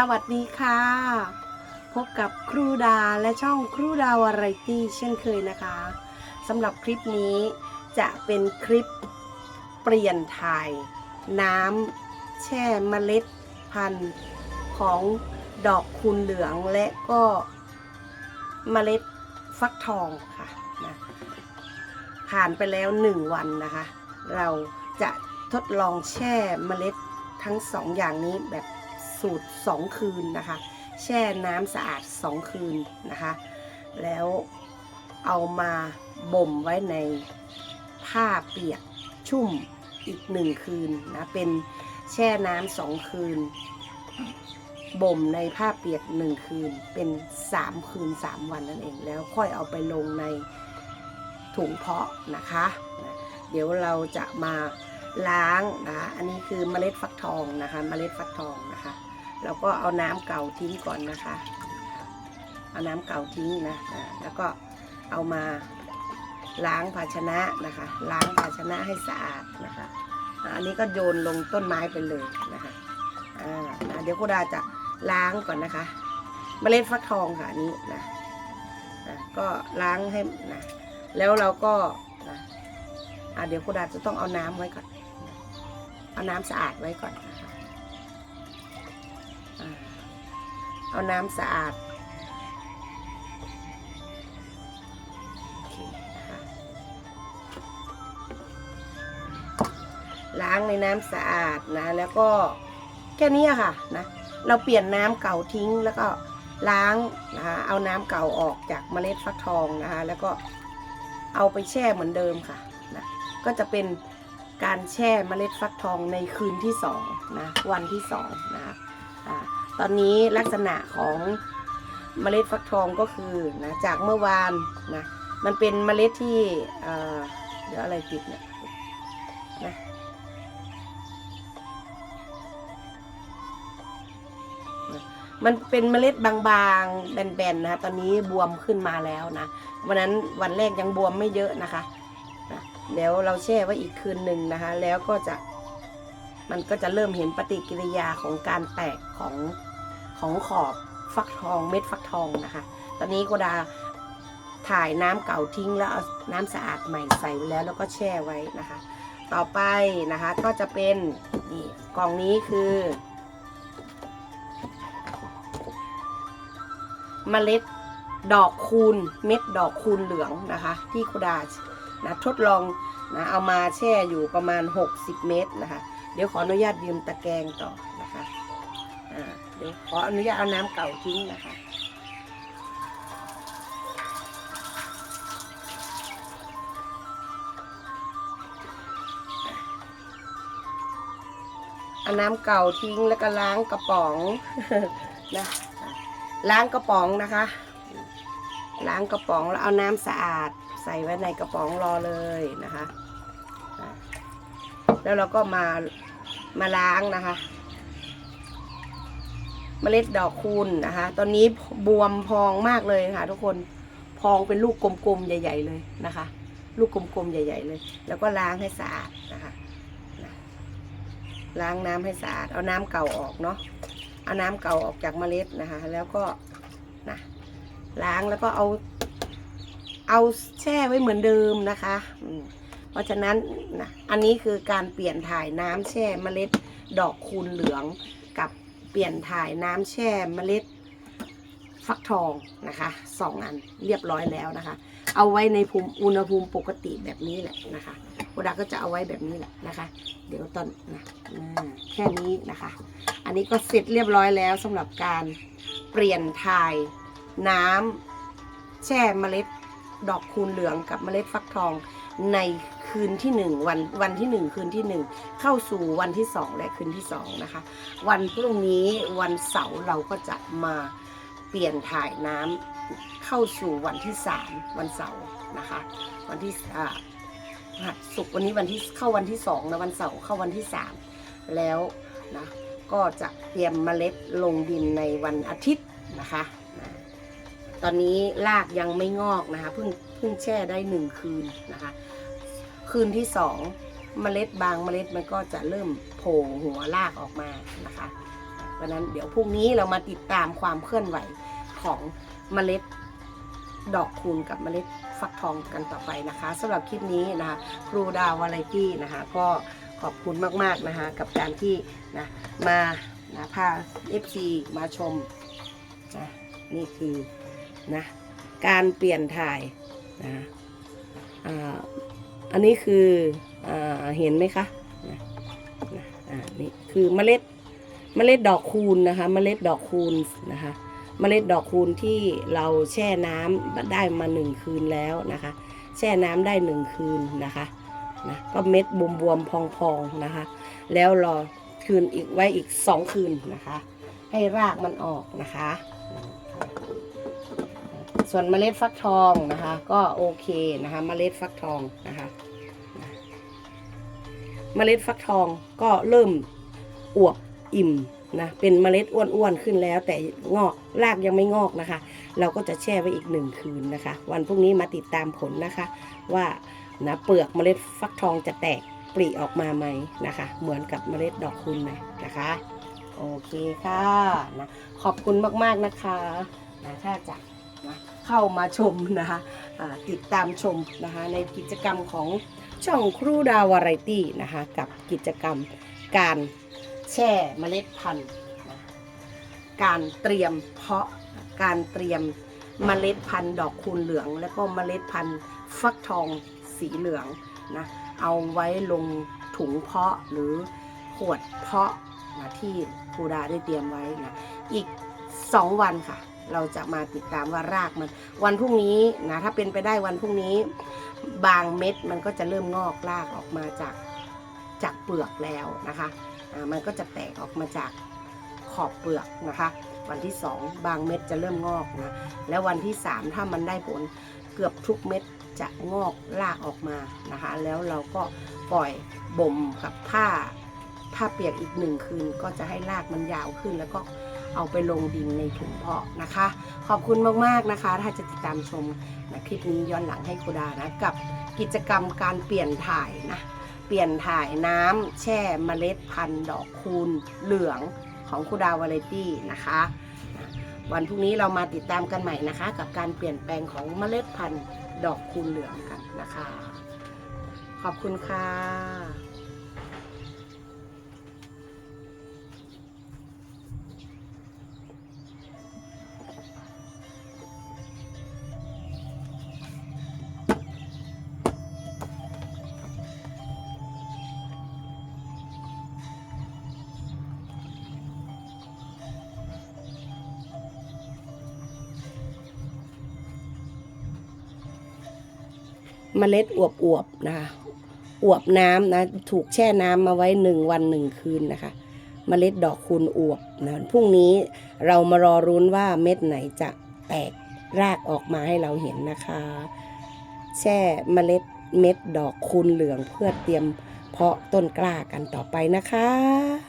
สวัสดีค่ะ พบกับครูดาและช่องครูดาวาไรตี้เช่นเคยนะคะสำหรับคลิปนี้จะเป็นคลิปเปลี่ยนถ่าย น้ำแช่เมล็ดพันธุ์ของดอกคูณเหลืองและก็เมล็ดฟักทองค่ะนะผ่านไปแล้วหนึ่งวันนะคะ เราจะทดลองแช่เมล็ดทั้งสองอย่างนี้แบบ สูตร 2 คืนนะคะ แช่น้ำสะอาด 2 คืนนะคะ แล้วเอามาบ่มไว้ในผ้าเปียกชุ่มอีกหนึ่งคืนนะ เป็นแช่น้ำสองคืน บ่มในผ้าเปียกหนึ่งคืน เป็นสามคืนสามวันนั่นเอง แล้วค่อยเอาไปลงในถุงเพาะนะคะนะเดี๋ยวเราจะมา ล้างนะคะอันนี้คือเมล็ดฟักทองนะคะเมล็ดฟักทองนะคะแล้วก็เอาน้ำเก่าทิ้งก่อนนะคะ เอาน้ำเก่าทิ้งนะแล้วก็เอามาล้างภาชนะนะคะ ล้างภาชนะให้สะอาดนะคะอันนี้ก็โยนลงต้นไม้ไปเลยนะคะอ่านะเดี๋ยวคุณดาจะล้างก่อนนะคะ เมล็ดฟักทองค่ะอันนี้นะนะก็ล้างให้นะแล้วเราก็นะอ่าเดี๋ยวคุณดาจะต้องเอาน้ำไว้ก่อน เอาน้ำสะอาดไว้ก่อนนะคะเอาน้ำสะอาดล้างในน้ำสะอาดนะ แล้วก็แค่นี้ค่ะนะเราเปลี่ยนน้ำเก่าทิ้งแล้วก็ล้างนะคะเอาน้ำเก่าออกจากเมล็ดฟักทองนะคะ แล้วก็เอาไปแช่เหมือนเดิมค่ะนะก็จะเป็น การแช่เมล็ดฟักทองในคืนที่สองนะวันที่สองนะคะตอนนี้ลักษณะของเมล็ดฟักทองก็คือนะจากเมื่อวานนะมันเป็นเมล็ดที่เอ่อเดี๋ยวอะไรติดเนี่ยนะมันเป็นเมล็ดบางๆแบนๆนะคะตอนนี้บวมขึ้นมาแล้วนะวันนั้นวันแรกยังบวมไม่เยอะนะคะ นะเดี๋ยวเราแช่ไว้อีกคืนหนึ่งนะคะ แล้วก็จะมันก็จะเริ่มเห็นปฏิกิริยาของการแตกของของขอบฟักทองเม็ดฟักทองนะคะ ตอนนี้โกดาถ่ายน้ำเก่าทิ้งแล้วเอาน้ำสะอาดใหม่ใส่ไว้แล้วแล้วก็แช่ไว้นะคะ ต่อไปนะคะก็จะเป็นนี่กล่องนี้คือเมล็ดดอกคูณเม็ดดอกคูณเหลืองนะคะ ที่คุดา นะทดลองนะเอามาแช่อยู่ประมาณ 60 เมตรนะคะ เดี๋ยวขออนุญาตยืมตะแกรงต่อนะคะเดี๋ยวขออนุญาตเอาน้ำเก่าทิ้งนะคะเอาน้ำเก่าทิ้งแล้วก็ล้างกระป๋องนะล้างกระป๋องนะคะ ล้างกระป๋องแล้วเอาน้ำสะอาด ใส่ไว้ในกระป๋องรอเลยนะคะ แล้วเราก็มามาล้างนะคะเมล็ดดอกคูณนะคะ ตอนนี้บวมพองมากเลยค่ะ ทุกคน พองเป็นลูกกลมๆใหญ่ ๆ เลยนะคะ ลูกกลมๆใหญ่ ๆ เลย แล้วก็ล้างให้สะอาดนะคะนะล้างน้ำให้สะอาด เอาน้ำเก่าออกเนาะ เอาน้ำเก่าออกจากเมล็ดนะคะ แล้วก็นะล้างแล้วก็เอา เอาแช่ไว้เหมือนเดิมนะคะเพราะฉะนั้นนะอันนี้คือการเปลี่ยนถ่ายน้ำแช่เมล็ดดอกคูณเหลือง กับเปลี่ยนถ่ายน้ำแช่เมล็ดฟักทองนะคะสองอันเรียบร้อยแล้วนะคะ เอาไว้ในภูมิอุณหภูมิปกติแบบนี้แหละนะคะโบดาก็จะเอาไว้แบบนี้แหละนะคะ เดี๋ยวตอนนะแค่นี้นะคะ อันนี้ก็เสร็จเรียบร้อยแล้วสำหรับการเปลี่ยนถ่ายน้ำแช่เมล็ด ดอกคูณเหลืองกับเมล็ดฟักทองในคืนที่หนึ่งวันวันที่หนึ่งคืนที่หนึ่งเข้าสู่วันที่สองและคืนที่สองนะคะวันพรุ่งนี้วันเสาร์เราก็จะมาเปลี่ยนถ่ายน้ำเข้าสู่วันที่สามวันเสาร์นะคะ วันที่อ่าพฤหัสศุกวันนี้วันที่เข้าวันที่สองนะวันเสาร์เข้าวันที่สามแล้วนะก็จะเตรียมเมล็ดลงดินในวันอาทิตย์นะคะ ตอนนี้รากยังไม่งอกนะคะเพิ่งเพิ่งแช่ได้หนึ่งคืนนะคะ คืนที่สองเมล็ดบางเมล็ดมันก็จะเริ่มโผล่หัวรากออกมานะคะเพราะนั้นเดี๋ยวพรุ่งนี้เรามาติดตามความเคลื่อนไหวของเมล็ดดอกคูณกับเมล็ดฟักทองกันต่อไปนะคะสำหรับคลิปนี้นะคะครูดาววาไรตี้นะคะก็ขอบคุณมากๆนะคะกับการที่นะมานะพา FC มาชมนะนี่คือ นะการเปลี่ยนถ่ายนะอันนี้คืออเห็นไหมคะนะนะนี่คือเมล็ดเมล็ดดอกคูณนะคะ เมล็ดดอกคูณนะคะเมล็ดดอกคูณที่เราแช่น้ำได้มาหนึ่งคืนแล้วนะคะ แช่น้ำได้หนึ่งคืนนะคะนะก็เม็ดบวมๆพองๆนะคะ แล้วรอคืนอีกไว้อีกสองคืนนะคะ ให้รากมันออกนะคะ ส่วนเมล็ดฟักทองนะคะ ก็โอเคนะคะเมล็ดฟักทองนะคะเมล็ดฟักทองก็เริ่มอวบอิ่มนะเป็นเมล็ดอ้วนๆขึ้นแล้ว แต่งอกรากยังไม่งอกนะคะ เราก็จะแช่ไว้อีกหนึ่งคืนนะคะ วันพรุ่งนี้มาติดตามผลนะคะ ว่านะเปลือกเมล็ดฟักทองจะแตกปลีออกมาไหมนะคะ เหมือนกับเมล็ดดอกคุณไหมนะคะโอเคค่ะนะขอบคุณมากๆนะคะนะถ้าจะนะ เข้ามาชมนะคะติดตามชมนะคะในกิจกรรมของช่องครูดาวาไรตี้นะคะกับกิจกรรมการแช่เมล็ดพันธุ์การเตรียมเพาะการเตรียมเมล็ดพันธุ์ดอกคูณเหลือง แล้วก็เมล็ดพันธุ์ฟักทองสีเหลืองนะเอาไว้ลงถุงเพาะหรือขวดเพาะนะที่ครูดาได้เตรียมไว้นะอีก 2 วันค่ะ เราจะมาติดตามว่ารากมัน วันพรุ่งนี้นะถ้าเป็นไปได้วันพรุ่งนี้ บางเม็ดมันก็จะเริ่มงอกรากออกมาจากจากเปลือกแล้วนะคะอ่ามันก็จะแตกออกมาจากขอบเปลือกนะคะ วันที่ 2 บางเม็ดจะเริ่มงอกนะแล้ววันที่ 3 ถ้ามันได้ผลเกือบทุกเม็ดจะงอกรากออกมานะคะ แล้วเราก็ปล่อยบ่มกับผ้าผ้าเปียกอีกหนึ่งคืนก็จะให้รากมันยาวขึ้นแล้วก็ เอาไปลงดินในถุงเพาะนะคะ ขอบคุณมากๆนะคะ ถ้าจะติดตามชมนะคลิปนี้ย้อนหลังให้คุดานะกับกิจกรรมการเปลี่ยนถ่ายนะเปลี่ยนถ่ายน้ำแช่เมล็ดพันธุ์ดอกคูณเหลืองของคุดาวาไรตี้นะคะนะวันพรุ่งนี้เรามาติดตามกันใหม่นะคะ กับการเปลี่ยนแปลงของเมล็ดพันธุ์ดอกคูณเหลืองกันนะคะ ขอบคุณค่ะ เมล็ดอวบอวบๆนะคะอวบน้ำนะถูกแช่น้ำมาไว้หนึ่งวันหนึ่งคืนนะคะ เมล็ดดอกคูณอวบนะพรุ่งนี้เรามารอรุ้นว่าเม็ดไหนจะแตกรากออกมาให้เราเห็นนะคะ แช่เมล็ดเม็ดดอกคูณเหลืองเพื่อเตรียมเพาะต้นกล้ากันต่อไปนะคะ